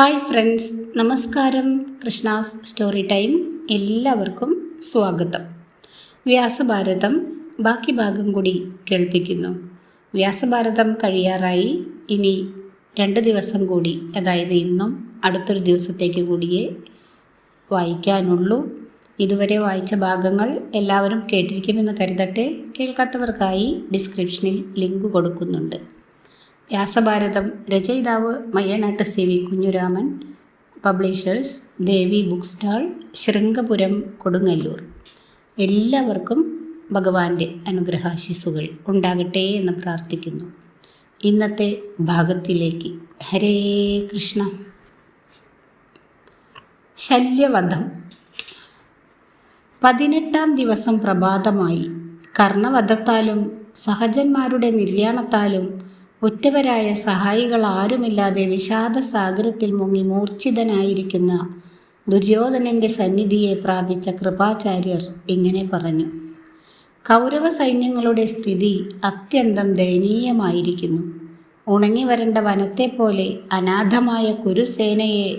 Hi friends നമസ്കാരം. Krishna's story time എല്ലാവർക്കും സ്വാഗതം. വ്യാസഭാരതം ബാക്കി ഭാഗം കൂടി കേൾപ്പിക്കുന്നു. വ്യാസഭാരതം കഴിയാറായി. ഇനി രണ്ട് ദിവസം കൂടി അതായത് ഇന്നും അടുത്തൊരു ദിവസത്തേക്ക് കൂടിയേ വായിക്കാനുള്ളൂ. ഇതുവരെ വായിച്ച ഭാഗങ്ങൾ എല്ലാവരും കേട്ടിരിക്കുമെന്ന് കരുതട്ടെ. കേൾക്കാത്തവർക്കായി ഡിസ്ക്രിപ്ഷനിൽ ലിങ്ക് കൊടുക്കുന്നുണ്ട്. വ്യാസഭാരതം രചയിതാവ് Mayyanattu C V Kunjuraman publishers Devi book stall Sringapuram Kodungallur. എല്ലാവർക്കും ഭഗവാന്റെ അനുഗ്രഹാശിസുകൾ ഉണ്ടാകട്ടെ എന്ന് പ്രാർത്ഥിക്കുന്നു. ഇന്നത്തെ ഭാഗത്തിലേക്ക് ഹരേ കൃഷ്ണ. ശല്യവധം. പതിനെട്ടാം ദിവസം പ്രഭാതമായി കർണവധത്താലും സഹജന്മാരുടെ നിര്യാണത്താലും ഉറ്റവരായ സഹായികൾ ആരുമില്ലാതെ വിഷാദസാഗരത്തിൽ മുങ്ങി മൂർച്ഛിതനായിരിക്കുന്ന ദുര്യോധനന്റെ സന്നിധിയെ പ്രാപിച്ച കൃപാചാര്യർ ഇങ്ങനെ പറഞ്ഞു. കൗരവ സൈന്യങ്ങളുടെ സ്ഥിതി അത്യന്തം ദയനീയമായിരിക്കുന്നു. ഉണങ്ങി വരേണ്ട വനത്തെപ്പോലെ അനാഥമായ കുരുസേനയെ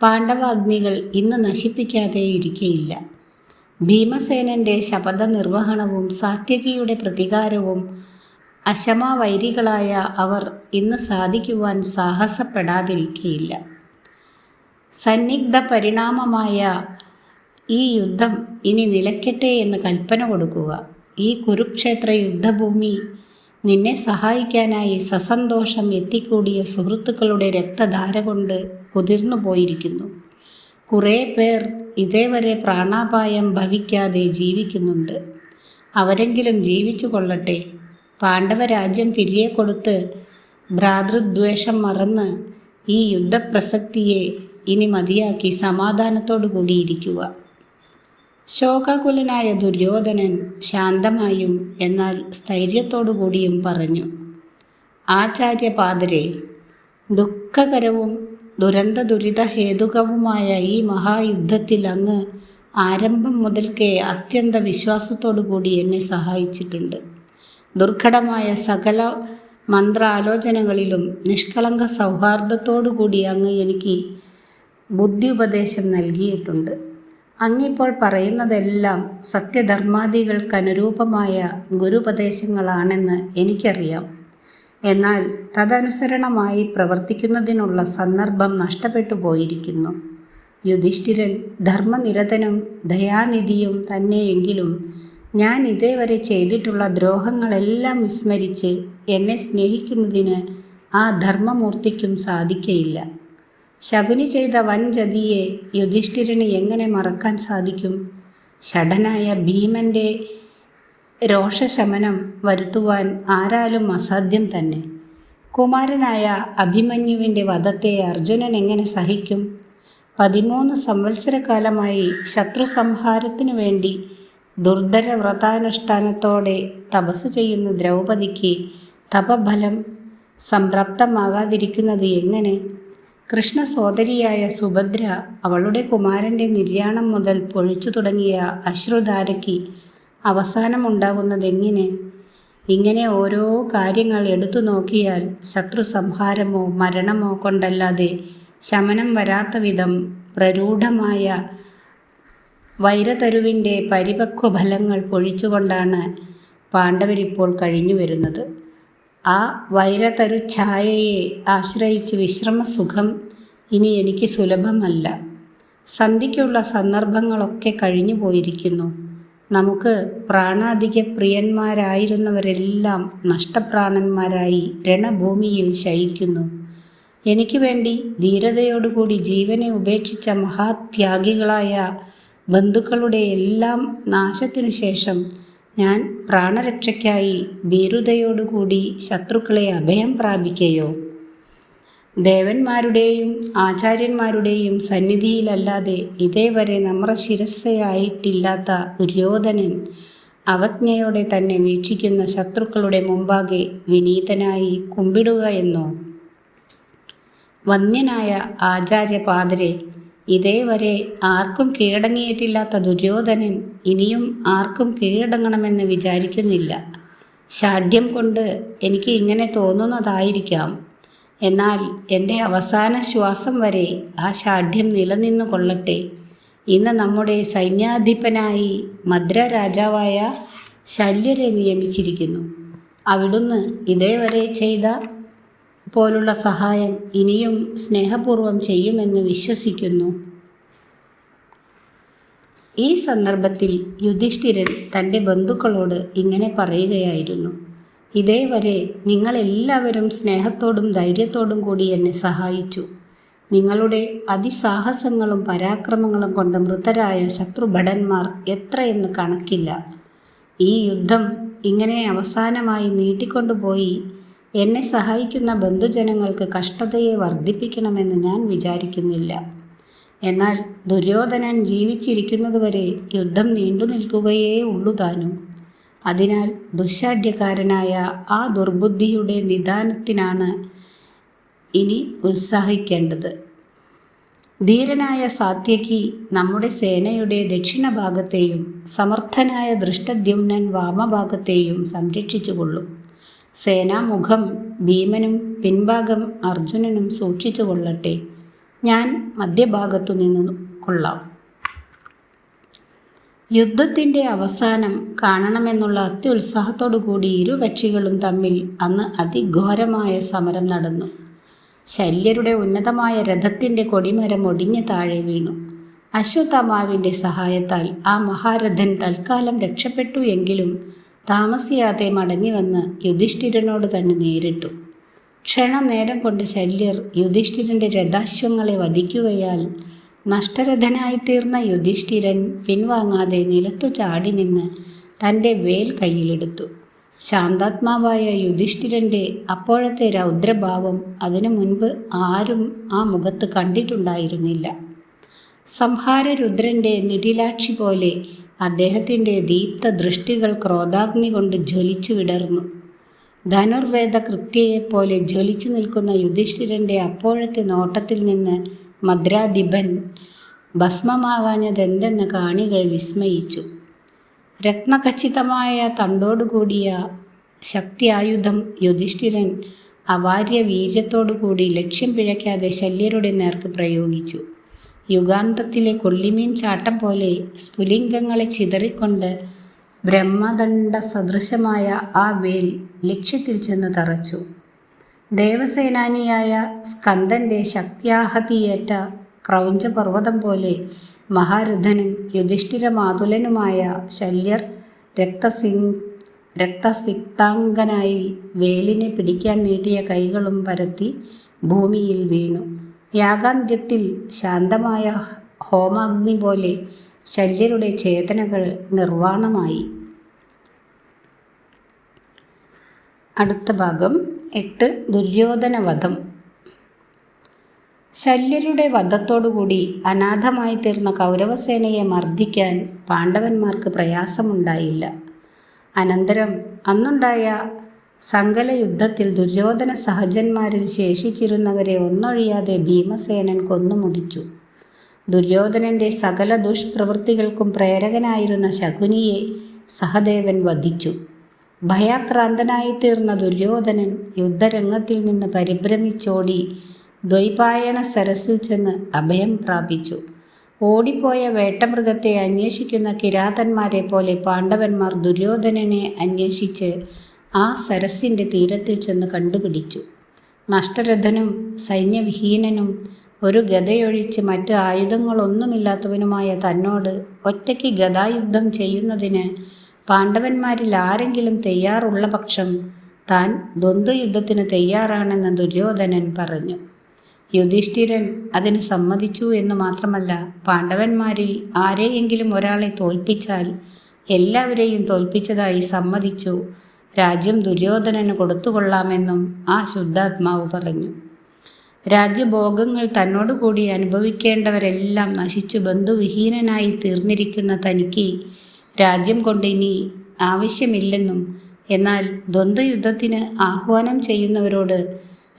പാണ്ഡവാഗ്നികൾ ഇന്ന് നശിപ്പിക്കാതെ ഇരിക്കയില്ല. ഭീമസേനന്റെ ശപഥ നിർവഹണവും സാത്യകിയുടെ പ്രതികാരവും അശമാവൈരികളായ അവർ ഇന്ന് സാധിക്കുവാൻ സാഹസപ്പെടാതിരിക്കയില്ല. സന്നിഗ്ധ പരിണാമമായ ഈ യുദ്ധം ഇനി നിലയ്ക്കട്ടെ എന്ന് കൽപ്പന കൊടുക്കുക. ഈ കുരുക്ഷേത്ര യുദ്ധഭൂമി നിന്നെ സഹായിക്കാനായി സസന്തോഷം എത്തിക്കൂടിയ സുഹൃത്തുക്കളുടെ രക്തധാര കൊണ്ട് കുതിർന്നു പോയിരിക്കുന്നു. കുറേ പേർ ഇതേവരെ പ്രാണാപായം ഭവിക്കാതെ ജീവിക്കുന്നുണ്ട്. അവരെങ്കിലും ജീവിച്ചു കൊള്ളട്ടെ. പാണ്ഡവരാജ്യം തിരികെ കൊടുത്ത് ഭ്രാതൃദ്വേഷം മറന്ന് ഈ യുദ്ധപ്രസക്തിയെ ഇനി മതിയാക്കി സമാധാനത്തോടു കൂടിയിരിക്കുക. ശോകാകുലനായ ദുര്യോധനൻ ശാന്തമായും എന്നാൽ സ്ഥൈര്യത്തോടു കൂടിയും പറഞ്ഞു ആചാര്യപാദരെ ദുഃഖകരവും ദുരന്ത ദുരിത ഹേതുകവുമായ ഈ മഹായുദ്ധത്തിൽ അങ്ങ് ആരംഭം മുതൽക്കേ അത്യന്ത വിശ്വാസത്തോടു കൂടി എന്നെ സഹായിച്ചിട്ടുണ്ട്. ദുർഘടമായ സകല മന്ത്രാലോചനകളിലും നിഷ്കളങ്ക സൗഹാർദ്ദത്തോടു കൂടി അങ്ങ് എനിക്ക് ബുദ്ധി ഉപദേശം നൽകിയിട്ടുണ്ട്. അങ്ങിപ്പോൾ പറയുന്നതെല്ലാം സത്യധർമാദികൾക്കനുരൂപമായ ഗുരുപദേശങ്ങളാണെന്ന് എനിക്കറിയാം. എന്നാൽ തദനുസരണമായി പ്രവർത്തിക്കുന്നതിനുള്ള സന്ദർഭം നഷ്ടപ്പെട്ടു പോയിരിക്കുന്നു. യുധിഷ്ഠിരൻ ധർമ്മനിരതനും ദയാനിധിയും തന്നെയെങ്കിലും ഞാൻ ഇതേവരെ ചെയ്തിട്ടുള്ള ദ്രോഹങ്ങളെല്ലാം വിസ്മരിച്ച് എന്നെ സ്നേഹിക്കുന്നതിന് ആ ധർമ്മമൂർത്തിക്കും സാധിക്കയില്ല. ശകുനി ചെയ്ത വൻ ജതിയെ യുധിഷ്ഠിരന് എങ്ങനെ മറക്കാൻ സാധിക്കും? ഷടനായ ഭീമന്റെ രോഷശമനം വരുത്തുവാൻ ആരാലും അസാധ്യം തന്നെ. കുമാരനായ അഭിമന്യുവിന്റെ വധത്തെ അർജുനൻ എങ്ങനെ സഹിക്കും? പതിമൂന്ന് സംവത്സരകാലമായി ശത്രു സംഹാരത്തിനു വേണ്ടി ദുർധര വ്രതാനുഷ്ഠാനത്തോടെ തപസ് ചെയ്യുന്ന ദ്രൗപദിക്ക് തപഫലം സംപ്രാപ്തമാകാതിരിക്കുന്നത് എങ്ങനെ? കൃഷ്ണ സോദരിയായ സുഭദ്ര അവളുടെ കുമാരന്റെ നിര്യാണം മുതൽ പൊഴിച്ചു തുടങ്ങിയ അശ്രുധാരയ്ക്ക് അവസാനമുണ്ടാകുന്നതെങ്ങനെ? ഇങ്ങനെ ഓരോ കാര്യങ്ങൾ എടുത്തു നോക്കിയാൽ ശത്രു സംഹാരമോ മരണമോ കൊണ്ടല്ലാതെ ശമനം വരാത്ത വിധം പ്രരൂഢമായ വൈരതരുവിന്റെ പരിപക്വ ഫലങ്ങൾ പൊഴിച്ചുകൊണ്ടാണ് പാണ്ഡവരിപ്പോൾ കഴിഞ്ഞു വരുന്നത് ആ വൈരതരു ഛായയെ ആശ്രയിച്ച് വിശ്രമസുഖം ഇനി എനിക്ക് സുലഭമല്ല. സന്ധിക്കുള്ള സന്ദർഭങ്ങളൊക്കെ കഴിഞ്ഞു പോയിരിക്കുന്നു നമുക്ക് പ്രാണാധിക പ്രിയന്മാരായിരുന്നവരെല്ലാം നഷ്ടപ്രാണന്മാരായി രണഭൂമിയിൽ ശയിക്കുന്നു. എനിക്ക് വേണ്ടി ധീരതയോടുകൂടി ജീവനെ ഉപേക്ഷിച്ച മഹാത്യാഗികളായ ബന്ധുക്കളുടെ എല്ലാം നാശത്തിനു ശേഷം ഞാൻ പ്രാണരക്ഷയ്ക്കായി ഭീരുതയോടുകൂടി ശത്രുക്കളെ അഭയം പ്രാപിക്കയോ? ദേവന്മാരുടെയും ആചാര്യന്മാരുടെയും സന്നിധിയിലല്ലാതെ ഇതേവരെ നമ്മുടെ ശിരസ്സയായിട്ടില്ലാത്ത ദുര്യോധനൻ അവജ്ഞയോടെ തന്നെ വീക്ഷിക്കുന്ന ശത്രുക്കളുടെ മുമ്പാകെ വിനീതനായി കുമ്പിടുക എന്നോ? വന്യനായ ആചാര്യപാദരെ ഇതേവരെ ആർക്കും കീഴടങ്ങിയിട്ടില്ലാത്ത ദുര്യോധനൻ ഇനിയും ആർക്കും കീഴടങ്ങണമെന്ന് വിചാരിക്കുന്നില്ല. ഷാഢ്യം കൊണ്ട് എനിക്ക് ഇങ്ങനെ തോന്നുന്നതായിരിക്കാം. എന്നാൽ എന്റെ അവസാന ശ്വാസം വരെ ആ ശാഠ്യം നിലനിന്നു കൊള്ളട്ടെ. ഇന്ന് നമ്മുടെ സൈന്യാധിപനായി മദ്ര രാജാവായ ശല്യരെ നിയമിച്ചിരിക്കുന്നു. അവിടുന്ന് ഇതേവരെ ചെയ്ത പോലുള്ള സഹായം ഇനിയും സ്നേഹപൂർവം ചെയ്യുമെന്ന് വിശ്വസിക്കുന്നു. ഈ സന്ദർഭത്തിൽ യുധിഷ്ഠിരൻ തന്റെ ബന്ധുക്കളോട് ഇങ്ങനെ പറയുകയായിരുന്നു. ഇതേവരെ നിങ്ങളെല്ലാവരും സ്നേഹത്തോടും ധൈര്യത്തോടും കൂടി എന്നെ സഹായിച്ചു. നിങ്ങളുടെ അതിസാഹസങ്ങളും പരാക്രമങ്ങളും കൊണ്ട് മൃതരായ ശത്രുഭടന്മാർ എത്രയെന്ന് കണക്കില്ല. ഈ യുദ്ധം ഇങ്ങനെ അവസാനമായി നീട്ടിക്കൊണ്ടുപോയി എന്നെ സഹായിക്കുന്ന ബന്ധുജനങ്ങൾക്ക് കഷ്ടതയെ വർദ്ധിപ്പിക്കണമെന്ന് ഞാൻ വിചാരിക്കുന്നില്ല. എന്നാൽ ദുര്യോധനൻ ജീവിച്ചിരിക്കുന്നതുവരെ യുദ്ധം നീണ്ടു നിൽക്കുകയേ ഉള്ളു താനും. അതിനാൽ ദുശാഠ്യക്കാരനായ ആ ദുർബുദ്ധിയുടെ നിദാനത്തിനാണ് ഇനി ഉത്സാഹിക്കേണ്ടത്. ധീരനായ സാത്യകി നമ്മുടെ സേനയുടെ ദക്ഷിണഭാഗത്തെയും സമർത്ഥനായ ദൃഷ്ടദ്യുമ്നൻ വാമഭാഗത്തെയും സംരക്ഷിച്ചുകൊള്ളും. സേനാമുഖം ഭീമനും പിൻഭാഗം അർജുനനും സൂക്ഷിച്ചു കൊള്ളട്ടെ. ഞാൻ മധ്യഭാഗത്തു നിന്ന് കൊള്ളാം. യുദ്ധത്തിന്റെ അവസാനം കാണണമെന്നുള്ള അത്യുത്സാഹത്തോടു കൂടി ഇരു കക്ഷികളും തമ്മിൽ അന്ന് അതിഘോരമായ സമരം നടന്നു. ശല്യരുടെ ഉന്നതമായ രഥത്തിന്റെ കൊടിമരം ഒടിഞ്ഞു താഴെ വീണു. അശ്വത്ഥമാവിന്റെ സഹായത്താൽ ആ മഹാരഥൻ തൽക്കാലം രക്ഷപ്പെട്ടു എങ്കിലും താമസിയാതെ മടങ്ങി വന്ന് യുധിഷ്ഠിരനോട് തന്നെ നേരിട്ടു. ക്ഷണനേരം കൊണ്ട് ശല്യർ യുധിഷ്ഠിരന്റെ രഥാശ്വങ്ങളെ വധിക്കുകയാൽ നഷ്ടരഥനായിത്തീർന്ന യുധിഷ്ഠിരൻ പിൻവാങ്ങാതെ നിലത്തു ചാടി നിന്ന് തന്റെ വേൽ കയ്യിലെടുത്തു. ശാന്താത്മാവായ യുധിഷ്ഠിരന്റെ അപ്പോഴത്തെ രൗദ്രഭാവം അതിനു മുൻപ് ആരും ആ മുഖത്ത് കണ്ടിട്ടുണ്ടായിരുന്നില്ല. സംഹാരരുദ്രന്റെ നിടിലാക്ഷി പോലെ അദ്ദേഹത്തിന്റെ ദീപ്ത ദൃഷ്ടികൾ ക്രോധാഗ്നി കൊണ്ട് ജ്വലിച്ചു വിടർന്നു. ധനുർവേദ കൃത്യയെപ്പോലെ ജ്വലിച്ചു നിൽക്കുന്ന യുധിഷ്ഠിരന്റെ അപ്പോഴത്തെ നോട്ടത്തിൽ നിന്ന് മദ്രാധിപൻ ഭസ്മമാകാഞ്ഞതെന്തെന്ന് കാണികൾ വിസ്മയിച്ചു. രത്നഖച്ചിതമായ തണ്ടോടുകൂടിയ ശക്തിയായുധം യുധിഷ്ഠിരൻ അവാര്യ വീര്യത്തോടുകൂടി ലക്ഷ്യം പിഴയ്ക്കാതെ ശല്യരുടെ നേർക്ക് പ്രയോഗിച്ചു. യുഗാന്തത്തിലെ കൊള്ളിമീൻ ചാട്ടം പോലെ സ്ഫുലിംഗങ്ങളെ ചിതറിക്കൊണ്ട് ബ്രഹ്മദണ്ഡ സദൃശമായ ആ വേൽ ലക്ഷ്യത്തിൽ ചെന്ന് തറച്ചു. ദേവസേനാനിയായ സ്കന്ദന്റെ ശക്തിയാഹതിയേറ്റ ക്രൗഞ്ചപർവതം പോലെ മഹാരഥനും യുധിഷ്ഠിരമാതുലനുമായ ശല്യർ രക്തസി രക്തസിക്താംഗനായി വേലിനെ പിടിക്കാൻ നീട്ടിയ കൈകളും പരത്തി ഭൂമിയിൽ വീണു. യാഗാന്ത്യത്തിൽ ശാന്തമായ ഹോമാഗ്നി പോലെ ശല്യരുടെ ചേതനകൾ നിർവാണമായി. അടുത്ത ഭാഗം എട്ട് ദുര്യോധന വധം ശല്യരുടെ വധത്തോടുകൂടി അനാഥമായി തീർന്ന കൗരവസേനയെ മർദ്ദിക്കാൻ പാണ്ഡവന്മാർക്ക് പ്രയാസമുണ്ടായില്ല. അനന്തരം അന്നുണ്ടായ സങ്കല യുദ്ധത്തിൽ ദുര്യോധന സഹജന്മാരിൽ ശേഷിച്ചിരുന്നവരെ ഒന്നൊഴിയാതെ ഭീമസേനൻ കൊന്നുമുടിച്ചു. ദുര്യോധനന്റെ സകല ദുഷ്പ്രവൃത്തികൾക്കും പ്രേരകനായിരുന്ന ശകുനിയെ സഹദേവൻ വധിച്ചു. ഭയാക്രാന്തനായി തീർന്ന ദുര്യോധനൻ യുദ്ധരംഗത്തിൽ നിന്ന് പരിഭ്രമിച്ചോടി ദ്വൈപായന സരസിൽ ചെന്ന് അഭയം പ്രാപിച്ചു. ഓടിപ്പോയ വേട്ടമൃഗത്തെ അന്വേഷിക്കുന്ന കിരാതന്മാരെ പോലെ പാണ്ഡവന്മാർ ദുര്യോധനനെ അന്വേഷിച്ച് ആ സരസിന്റെ തീരത്തിൽ ചെന്ന് കണ്ടുപിടിച്ചു. നഷ്ടരഥനും സൈന്യവിഹീനനും ഒരു ഗതയൊഴിച്ച് മറ്റ് ആയുധങ്ങളൊന്നുമില്ലാത്തവനുമായ തന്നോട് ഒറ്റയ്ക്ക് ഗതായുദ്ധം ചെയ്യുന്നതിന് പാണ്ഡവന്മാരിൽ ആരെങ്കിലും തയ്യാറുള്ള പക്ഷം താൻ ദ്വന്ദ്വയുദ്ധത്തിന് തയ്യാറാണെന്ന് ദുര്യോധനൻ പറഞ്ഞു. യുധിഷ്ഠിരൻ അതിന് സമ്മതിച്ചു എന്ന് മാത്രമല്ല പാണ്ഡവന്മാരിൽ ആരെയെങ്കിലും ഒരാളെ തോൽപ്പിച്ചാൽ എല്ലാവരെയും തോൽപ്പിച്ചതായി സമ്മതിച്ചു. രാജ്യം ദുര്യോധനന് കൊടുത്തുകൊള്ളാമെന്നും ആ ശുദ്ധാത്മാവ് പറഞ്ഞു. രാജ്യഭോഗങ്ങൾ തന്നോടുകൂടി അനുഭവിക്കേണ്ടവരെല്ലാം നശിച്ചു ബന്ധുവിഹീനനായി തീർന്നിരിക്കുന്ന തനിക്ക് രാജ്യം കൊണ്ട് ഇനി ആവശ്യമില്ലെന്നും എന്നാൽ ദ്വന്ദ്വയുദ്ധത്തിന് ആഹ്വാനം ചെയ്യുന്നവരോട്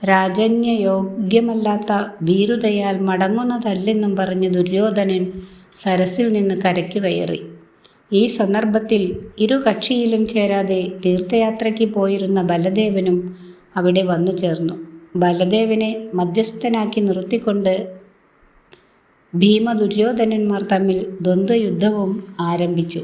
രാജന്യ രാജന്യയോഗ്യമല്ലാത്ത ഭീരുതയാൽ മടങ്ങുന്നതല്ലെന്നും പറഞ്ഞ് ദുര്യോധനൻ സരസിൽ നിന്ന് കരയ്ക്കു കയറി. ഈ സന്ദർഭത്തിൽ ഇരു കക്ഷിയിലും ചേരാതെ തീർത്ഥയാത്രയ്ക്ക് പോയിരുന്ന ബലദേവനും അവിടെ വന്നു ചേർന്നു. ബലദേവനെ മധ്യസ്ഥനാക്കി നിർത്തിക്കൊണ്ട് ഭീമ ദുര്യോധനന്മാർ തമ്മിൽ ദ്വന്ദ്വയുദ്ധവും ആരംഭിച്ചു.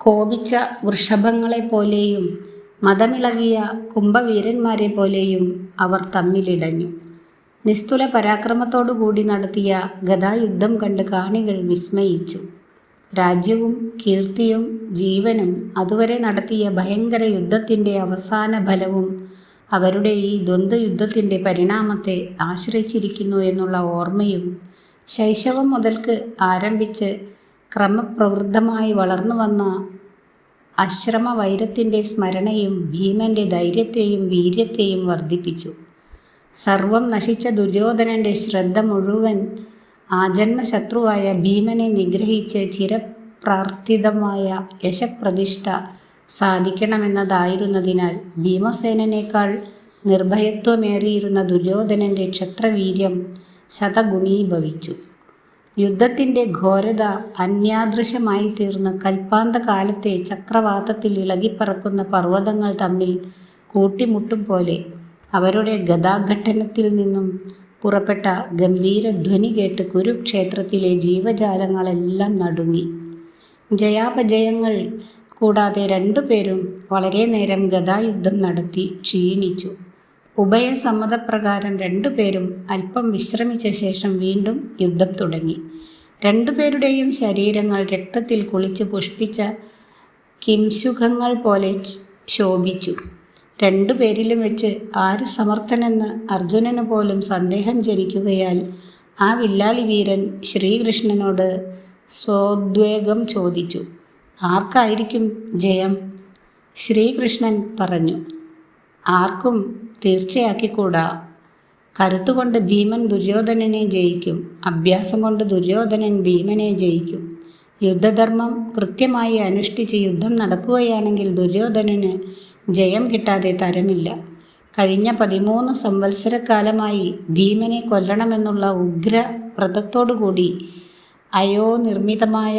കോപിച്ച വൃഷഭങ്ങളെപ്പോലെയും മതമിളകിയ കുംഭവീരന്മാരെ പോലെയും അവർ തമ്മിലിടഞ്ഞു. നിസ്തുല പരാക്രമത്തോടുകൂടി നടത്തിയ ഗതായുദ്ധം കണ്ട് കാണികൾ വിസ്മയിച്ചു. രാജ്യവും കീർത്തിയും ജീവനും അതുവരെ നടത്തിയ ഭയങ്കര യുദ്ധത്തിന്റെ അവസാന ഫലവും അവരുടെ ഈ ദ്വന്ദ്വയുദ്ധത്തിന്റെ പരിണാമത്തെ ആശ്രയിച്ചിരിക്കുന്നു എന്നുള്ള ഓർമ്മയും ശൈശവം മുതൽക്ക് ആരംഭിച്ച് ക്രമപ്രവൃദ്ധമായി വളർന്നു വന്ന അശ്രമവൈരത്തിന്റെ സ്മരണയും ഭീമന്റെ ധൈര്യത്തെയും വീര്യത്തെയും വർദ്ധിപ്പിച്ചു. സർവം നശിച്ച ദുര്യോധനന്റെ ശ്രദ്ധ മുഴുവൻ ആജന്മശത്രുവായ ഭീമനെ നിഗ്രഹിച്ച് ചിരപ്രാർത്ഥിതമായ യശപ്രതിഷ്ഠ സാധിക്കണമെന്നതായിരുന്നതിനാൽ ഭീമസേനേക്കാൾ നിർഭയത്വമേറിയിരുന്ന ദുര്യോധനന്റെ ക്ഷത്രവീര്യം ശതഗുണീഭവിച്ചു. യുദ്ധത്തിന്റെ ഘോരത അന്യാദൃശമായി തീർന്ന് കൽപ്പാന്തകാലത്തെ ചക്രവാതത്തിൽ ഇളകിപ്പറക്കുന്ന പർവതങ്ങൾ തമ്മിൽ കൂട്ടിമുട്ടും പോലെ അവരുടെ ഗതാഘട്ടനത്തിൽ നിന്നും പുറപ്പെട്ട ഗംഭീര ധ്വനി കേട്ട് കുരുക്ഷേത്രത്തിലെ ജീവജാലങ്ങളെല്ലാം നടുങ്ങി. ജയാപജയങ്ങൾ കൂടാതെ രണ്ടുപേരും വളരെ നേരം ഗതായുദ്ധം നടത്തി ക്ഷീണിച്ചു. ഉഭയസമ്മതപ്രകാരം രണ്ടുപേരും അല്പം വിശ്രമിച്ച ശേഷം വീണ്ടും യുദ്ധം തുടങ്ങി. രണ്ടുപേരുടെയും ശരീരങ്ങൾ രക്തത്തിൽ കുളിച്ച് പുഷ്പിച്ച കിംശുഖങ്ങൾ പോലെ ശോഭിച്ചു. രണ്ടുപേരിലും വെച്ച് ആര് സമർത്ഥനെന്ന് അർജുനന് പോലും സന്ദേഹം ജനിക്കുകയാൽ ആ വില്ലാളി വീരൻ ശ്രീകൃഷ്ണനോട് സ്വോദ്വേഗം ചോദിച്ചു. ആർക്കായിരിക്കും ജയം? ശ്രീകൃഷ്ണൻ പറഞ്ഞു. ആർക്കും തീർച്ചയാക്കിക്കൂടാ. കരുത്തുകൊണ്ട് ഭീമൻ ദുര്യോധനനെ ജയിക്കും. അഭ്യാസം കൊണ്ട് ദുര്യോധനൻ ഭീമനെ ജയിക്കും. യുദ്ധധർമ്മം കൃത്യമായി അനുഷ്ഠിച്ച് യുദ്ധം നടക്കുകയാണെങ്കിൽ ദുര്യോധനന് ജയം കിട്ടാതെ തരമില്ല. കഴിഞ്ഞ പതിമൂന്ന് സംവത്സരക്കാലമായി ഭീമനെ കൊല്ലണമെന്നുള്ള ഉഗ്ര വ്രതത്തോടുകൂടി അയോനിർമ്മിതമായ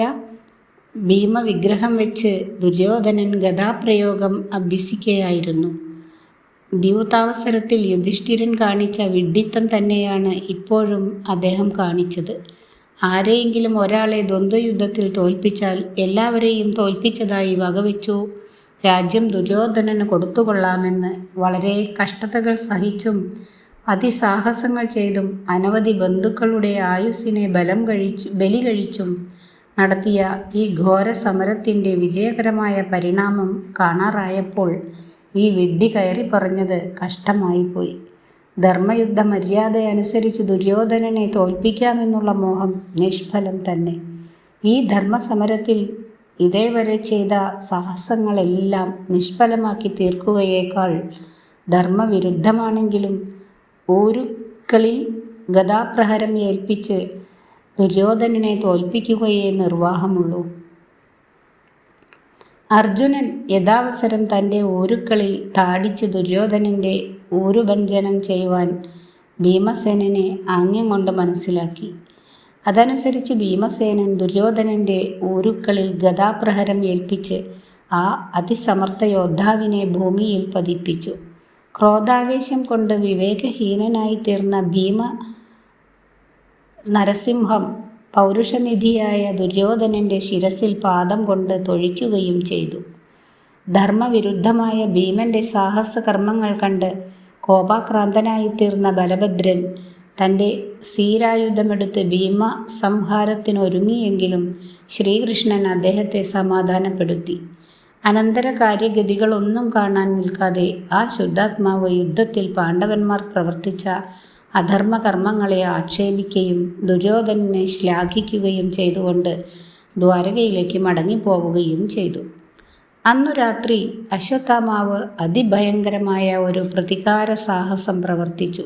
ഭീമവിഗ്രഹം വെച്ച് ദുര്യോധനൻ ഗതാപ്രയോഗം അഭ്യസിക്കുകയായിരുന്നു. ദ്യൂതാവസരത്തിൽ യുധിഷ്ഠിരൻ കാണിച്ച വിഡ്ഢിത്തം തന്നെയാണ് ഇപ്പോഴും അദ്ദേഹം കാണിച്ചത്. ആരെയെങ്കിലും ഒരാളെ ദ്വന്ദ്വയുദ്ധത്തിൽ തോൽപ്പിച്ചാൽ എല്ലാവരെയും തോൽപ്പിച്ചതായി വകവെച്ചു രാജ്യം ദുര്യോധനന് കൊടുത്തുകൊള്ളാമെന്ന് വളരെ കഷ്ടതകൾ സഹിച്ചും അതിസാഹസങ്ങൾ ചെയ്തും അനവധി ബന്ധുക്കളുടെ ആയുസ്സിനെ ബലം കഴിച്ചു ബലി കഴിച്ചും നടത്തിയ ഈ ഘോര സമരത്തിന്റെ വിജയകരമായ പരിണാമം കാണാറായപ്പോൾ ഈ വിഡ്ഢി കയറി പറഞ്ഞത് കഷ്ടമായിപ്പോയി. ധർമ്മയുദ്ധ മര്യാദ അനുസരിച്ച് ദുര്യോധനനെ തോൽപ്പിക്കാമെന്നുള്ള മോഹം നിഷ്ഫലം തന്നെ. ഈ ധർമ്മസമരത്തിൽ ഇതേവരെ ചെയ്ത സാഹസങ്ങളെല്ലാം നിഷ്ഫലമാക്കി തീർക്കുകയേക്കാൾ ധർമ്മവിരുദ്ധമാണെങ്കിലും ഊരുക്കളിൽ ഗതാപ്രഹരം ഏൽപ്പിച്ച് ദുര്യോധനനെ തോൽപ്പിക്കുകയേ നിർവാഹമുള്ളൂ. അർജുനൻ യഥാവസരം തന്റെ ഊരുക്കളിൽ താടിച്ച് ദുര്യോധനന്റെ ഊരുഭഞ്ജനം ചെയ്യുവാൻ ഭീമസേനനെ ആംഗ്യം കൊണ്ട് മനസ്സിലാക്കി. അതനുസരിച്ച് ഭീമസേനൻ ദുര്യോധനന്റെ ഊരുക്കളിൽ ഗതാപ്രഹരം ഏൽപ്പിച്ച് ആ അതിസമർത്ഥ യോദ്ധാവിനെ ഭൂമിയിൽ പതിപ്പിച്ചു. ക്രോധാവേശം കൊണ്ട് വിവേകഹീനനായി തീർന്ന ഭീമ നരസിംഹം പൗരുഷനിധിയായ ദുര്യോധനന്റെ ശിരസിൽ പാദം കൊണ്ട് തൊഴിക്കുകയും ചെയ്തു. ധർമ്മവിരുദ്ധമായ ഭീമന്റെ സാഹസകർമ്മങ്ങൾ കണ്ട് കോപാക്രാന്തനായി തീർന്ന ബലഭദ്രൻ തന്റെ സീരായുധമെടുത്ത് ഭീമ സംഹാരത്തിനൊരുങ്ങിയെങ്കിലും ശ്രീകൃഷ്ണൻ അദ്ദേഹത്തെ സമാധാനപ്പെടുത്തി. അനന്തര കാര്യഗതികളൊന്നും കാണാൻ നിൽക്കാതെ ആ ശുദ്ധാത്മാവ് യുദ്ധത്തിൽ പാണ്ഡവന്മാർ പ്രവർത്തിച്ച അധർമ്മകർമ്മങ്ങളെ ആക്ഷേപിക്കുകയും ദുര്യോധനനെ ശ്ലാഘിക്കുകയും ചെയ്തുകൊണ്ട് ദ്വാരകയിലേക്ക് മടങ്ങിപ്പോവുകയും ചെയ്തു. അന്നു രാത്രി അശ്വത്ഥാമാവ് അതിഭയങ്കരമായ ഒരു പ്രതികാര സാഹസം പ്രവർത്തിച്ചു.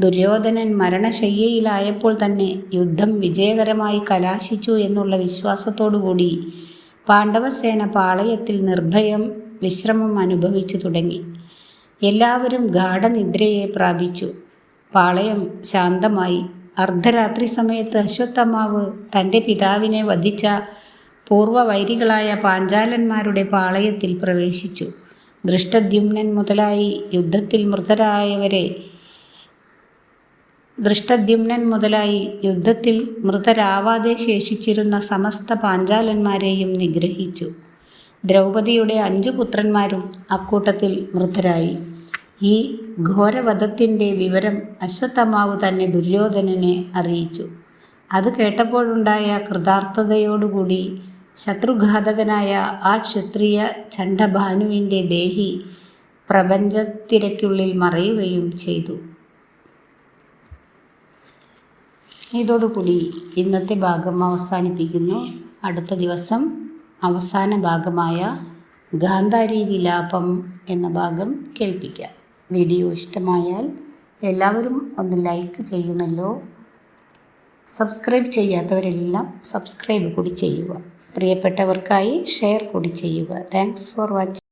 ദുര്യോധനൻ മരണശയ്യയിലായപ്പോൾ തന്നെ യുദ്ധം വിജയകരമായി കലാശിച്ചു എന്നുള്ള വിശ്വാസത്തോടുകൂടി പാണ്ഡവസേന പാളയത്തിൽ നിർഭയം വിശ്രമം അനുഭവിച്ചു തുടങ്ങി. എല്ലാവരും ഗാഠനിദ്രയെ പ്രാപിച്ചു. പാളയം ശാന്തമായി. അർദ്ധരാത്രി സമയത്ത് അശ്വത്ഥമാവ് തന്റെ പിതാവിനെ വധിച്ച പൂർവവൈരികളായ പാഞ്ചാലന്മാരുടെ പാളയത്തിൽ പ്രവേശിച്ചു. ദൃഷ്ടദ്യുമ്നൻ മുതലായി യുദ്ധത്തിൽ മൃതരായവരെ ദൃഷ്ടദ്യുമ്നൻ മുതലായി യുദ്ധത്തിൽ മൃതരാവാതെ ശേഷിച്ചിരുന്ന സമസ്ത പാഞ്ചാലന്മാരെയും നിഗ്രഹിച്ചു. ദ്രൗപദിയുടെ അഞ്ചു പുത്രന്മാരും അക്കൂട്ടത്തിൽ മൃതരായി. ഈ ഘോരവധത്തിന്റെ വിവരം അശ്വത്ഥമാവ് തന്നെ ദുര്യോധനനെ അറിയിച്ചു. അത് കേട്ടപ്പോഴുണ്ടായ കൃതാർത്ഥതയോടുകൂടി ശത്രുഘാതകനായ ആ ക്ഷത്രിയ ചണ്ഡഭാനുവിന്റെ ദേഹി പ്രപഞ്ചത്തിരയ്ക്കുള്ളിൽ മറയുകയും ചെയ്തു. ഇതോടുകൂടി ഇന്നത്തെ ഭാഗം അവസാനിപ്പിക്കുന്നു. അടുത്ത ദിവസം അവസാന ഭാഗമായ ഗാന്ധാരി വിലാപം എന്ന ഭാഗം കേൾപ്പിക്കാം. വീഡിയോ ഇഷ്ടമായാൽ എല്ലാവരും ഒന്ന് ലൈക്ക് ചെയ്യുമല്ലോ. സബ്സ്ക്രൈബ് ചെയ്യാത്തവരെല്ലാം സബ്സ്ക്രൈബ് കൂടി ചെയ്യുക. പ്രിയപ്പെട്ടവർക്കായി ഷെയർ കൂടി ചെയ്യുക. Thanks for watching.